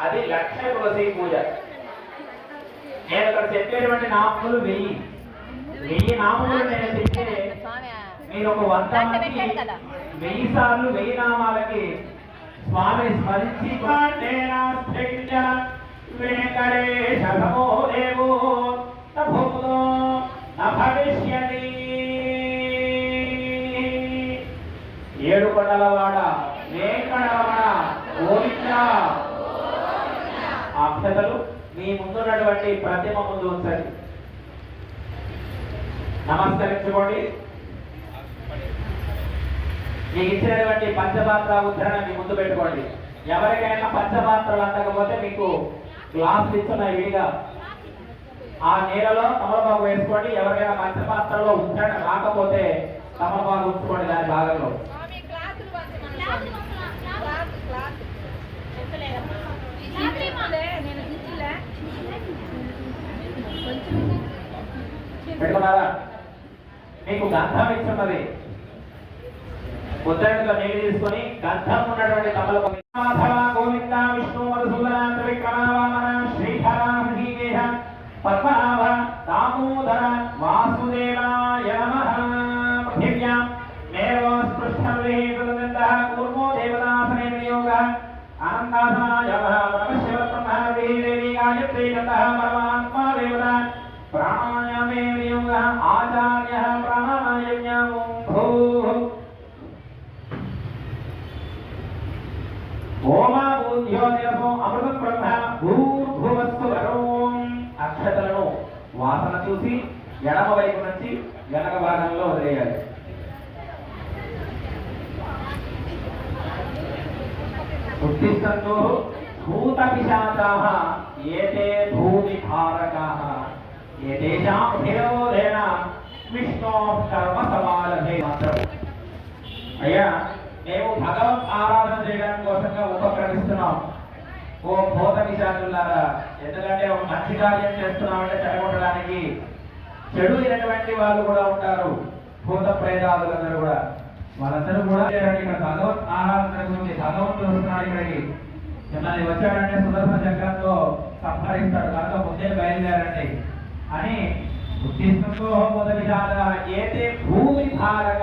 అది లక్ష తులసి పూజ. నేను ఇక్కడ చెప్పేటువంటి నామములు వెయ్యి. వెయ్యి నామములు నేను చెప్తే మీరు ఒక వంద మంది. వెయ్యి సార్లు వెయ్యి నామాలకి స్వామిని స్మరించి పాండేనాస్థైర్య వెంకటేశ సమో దేవో న భూతో న భవిష్యతి ఏడు కొండలవాడ వేంకటరమణ గోవింద ఆ మీ ముందున్నటువంటి ప్రతిమ ముందు ఉంచండి. నమస్కరించుకోండి. మీకు ఇచ్చినటువంటి పంచపాత్ర ఉద్ధరణ మీ ముందు పెట్టుకోండి. ఎవరికైనా పంచపాత్రలు అందకపోతే మీకు గ్లాసులు ఇస్తున్నాయి విడిగా. ఆ నీళ్ళలో తమలపాకు వేసుకోండి. ఎవరికైనా పంచపాత్రలో ఉద్ధరణ రాకపోతే తమలపాకు ఉంచుకోండి దాని భాగంలో పెట్టుకున్నారా మీకు గంధం ఇచ్చున్నది ఉద్దరణతో నీళ్ళు తీసుకొని గంధం ఉన్నటువంటి తమలపాకు మాధవ గోవింద విష్ణు మధుసూదన త్రివిక్రమ శ్రీధర హృదీకేశ పద్మనాభ దామోదర వాసుదేవ వాసన చూసి ఎడమ వైపు నుంచి వెనక భాగంలో వదిలేయాలి. ఉద్దిష్టంతో భూత పిశాచాః ఏతే భూమి భారకాః ఏతేషాం ధిరోధేన విష్ణో కర్మ సమాలభే మాత్రం. అయ్యా మేము భగవత్ ఆరాధన చేయడానికి కోసంగా ఉపక్రమిస్తున్నాం. ఓ భూత విశాఖలారా ఎందుకంటే ఒక మంచి కార్యం చేస్తున్నామంటే చెడగొట్టడానికి చెడు అయినటువంటి వాళ్ళు కూడా ఉంటారు. భూత ప్రేతాదులందరూ కూడా. వాళ్ళందరూ కూడా ఇక్కడ భగవత్ ఆరాధన గురించి. భగవంతుడు వస్తున్నాడు ఇక్కడికి. మిమ్మల్ని వచ్చాడంటే సుదర్శన చక్రంతో సంహరిస్తాడు. కనుక ముందే బయలుదేరండి. అని ఉద్దేశంతో భూత విశాఖ ఏతే భూమి భారక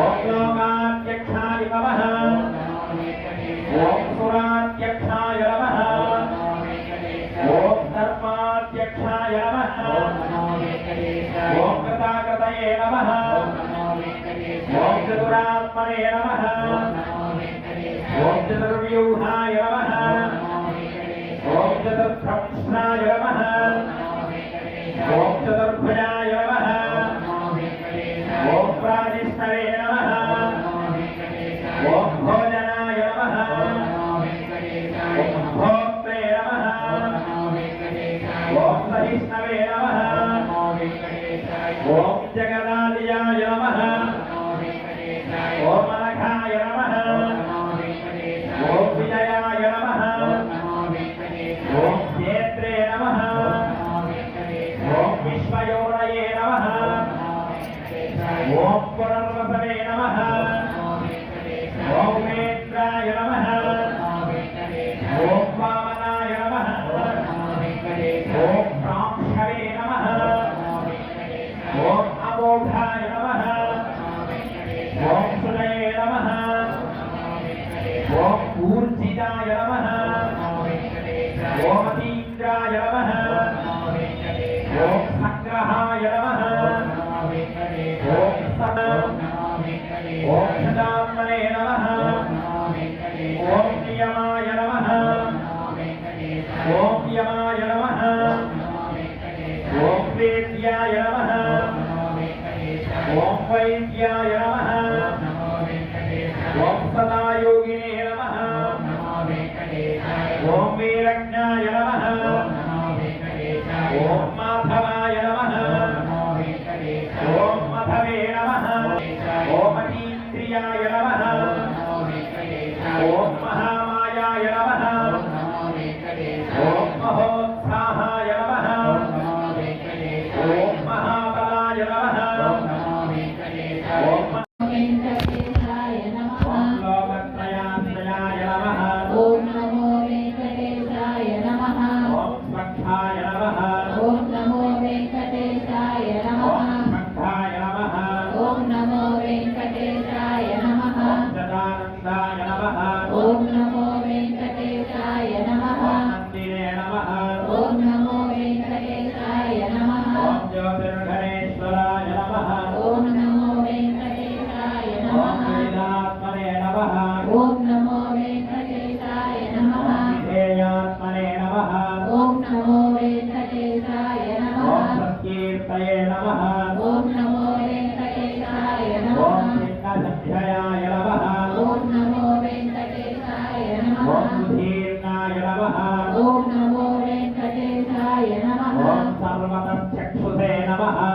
ఓం లోకాధ్యక్షాయ నమః. ఓం సురాధ్యక్షాయ నమః. ఓం ధర్మాధ్యక్షాయ నమః. ఓం కృతాకృతయే ఓం చతురాత్మనే ఓం చతుర్వ్యూహాయ నమ. ఓం చతుర్భ్రంష్ణాయ నమ. ஞான ఓం వీరజ్ఞాయ నమ. ఓం మాధవాయ నమ. ఓం మధవే నమ. ఓం అతీంద్రియాయ నమః. ఓం మహామాయాయ నమ. ఓం మహోత్సాహాయ నమ. ఓం మహాబలాయ నమ. ఓం జ్యోతిర్గణేశ్వరాయ నమః ఓం నమో వెంకటేశాయ ఓం నమః వేదాత్మనే నమః ఓం నమో వెంకటేశాయ నమః ఓం విధేయాత్మనే నమః ఓం నమో వెంకటేశాయ ఓం నమః సత్కీర్తయే నమః ఓం నమో వెంకటేశాయ ఓం నమః చిత్తసంధ్యయాయ నమః ఓం నమో వెంకటేశాయ ఓం నమః సుధీర్ణాయ నమః ఓం నమో వెంకటేశాయ నమః ఓం సర్వతశ్చక్షుషే నమః ఓం నమో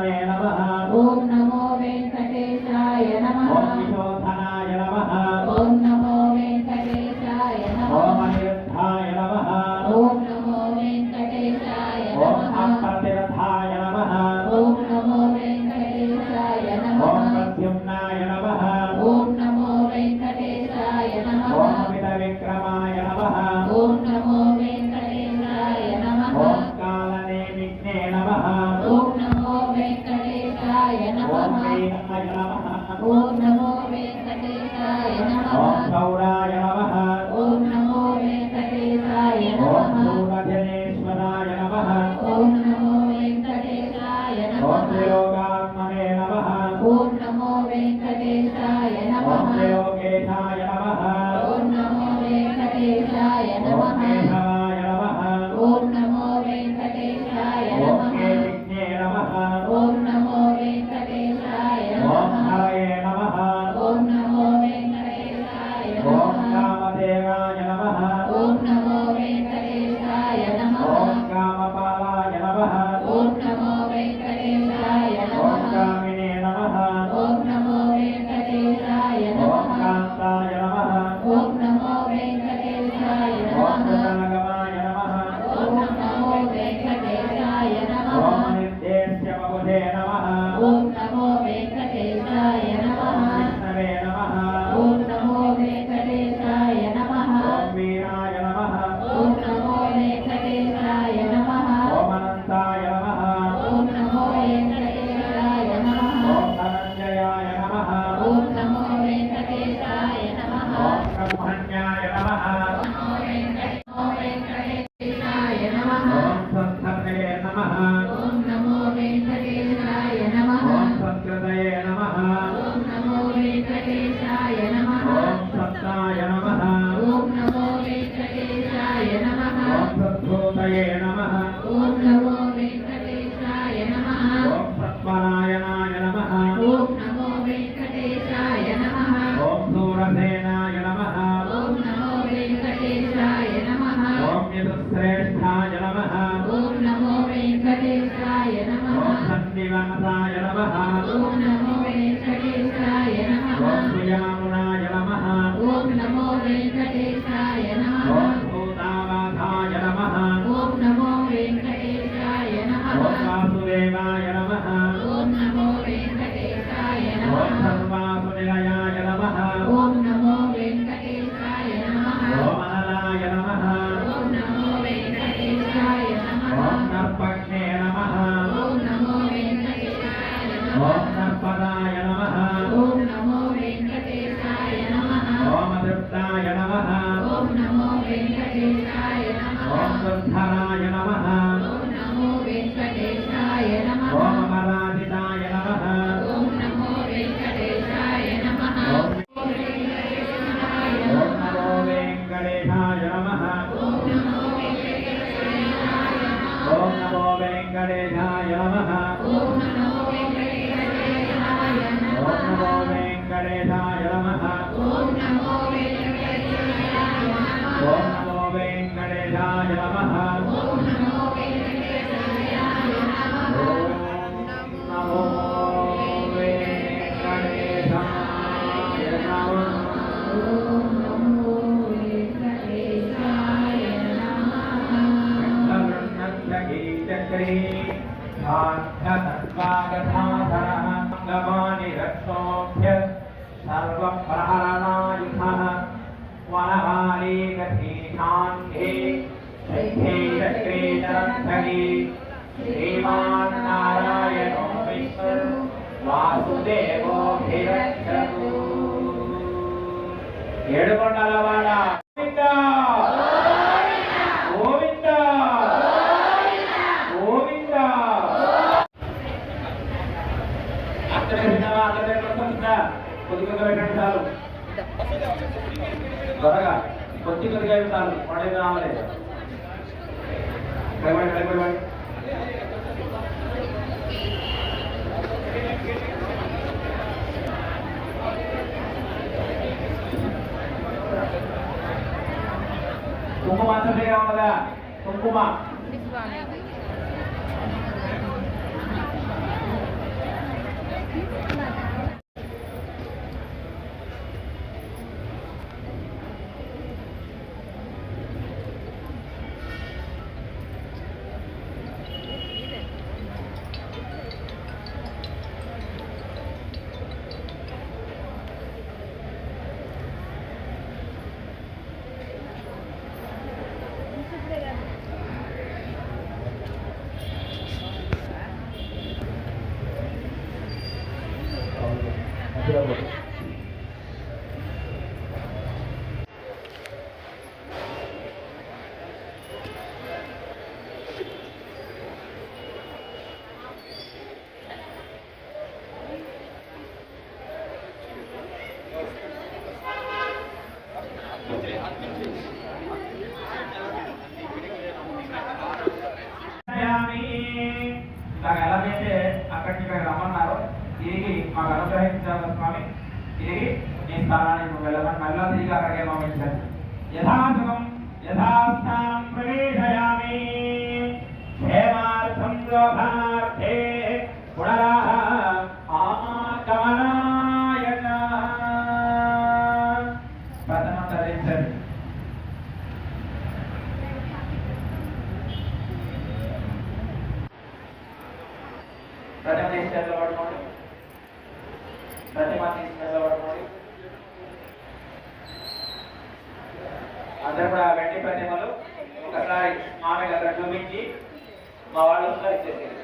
విశుద్ధాత్మనే నమః ఓం నమో వెంకటేశాయ నమః। ఓం విశోధనాయ నమః। ఓం నమో వెంకటేశాయ ఓం నమః। అనిరుద్ధాయ నమః। ఓం నమో వెంకటేశాయ ఓం నమః। అప్రతిరథాయ నమః। ఓం నమో వెంకటేశాయ ఓం నమః। ప్రద్యుమ్నాయ నమః। ఓం నమో వెంకటేశాయ నమః। ఓం అమిత విక్రమాయ నమః। ఓం నమో వెంకటేశాయ నమః। ఓం కాలనే విఘ్నే నమః వీరాయ నమః ఓం వెంకటేశాయ నమః ఓం నమో వెంకటేశాయ నమః ఓం నమో వెంకటేశాయ నమః ఓం నమో వెంకటేశాయ నమః రక్షోభ్య సర్వప్రహరణాయుధ గీషాంఘే శైఖే చక్రే చరద్ధరి శ్రీమాన్ నారాయణో విష్ణు వాసుదేవోభిరక్షతు ఏడుకొండలవాడ. గోవిందా. గోవిందా. గోవిందా. అక్కడ పెట్టినావా అక్కడ పెట్టకుండా కొద్దిగా పెట్టండి చాలు త్వరగా. ಪರ್ಟಿಕ್ಯುಲರ್ ಆಗಿ ತಾನು ಒಳ್ಳೆಯ ಆಮೇಲೆ bye bye bye bye bye ಕುಂಕುಮ ಅಂತಂದ್ರೆ ಯಾವಾಗ ಕುಂಕುಮ হবে आम्ही जागायला मिळते आकड ठिकाणी राहणार తిరిగి మాకు అనుగ్రహించాలి స్వామి. తిరిగి నీ స్థానానికి వెళ్ళమని మళ్ళా తిరిగి అక్కడికే పంపించారు యథాసుఖం యథాస్థానం ప్రవేశయామి. క్షేమార్థం లోకార్థే పునరాహ ఆగమనాయ ప్రథమం ధరించండి ప్రతిమ తీసుకెళ్ళ పడుకోండి? అందరూ కూడా వెండి ప్రతిమలు ఒకసారి మామయ్య దగ్గర చూపించి మా వాళ్ళు వస్తారు ఇచ్చేసి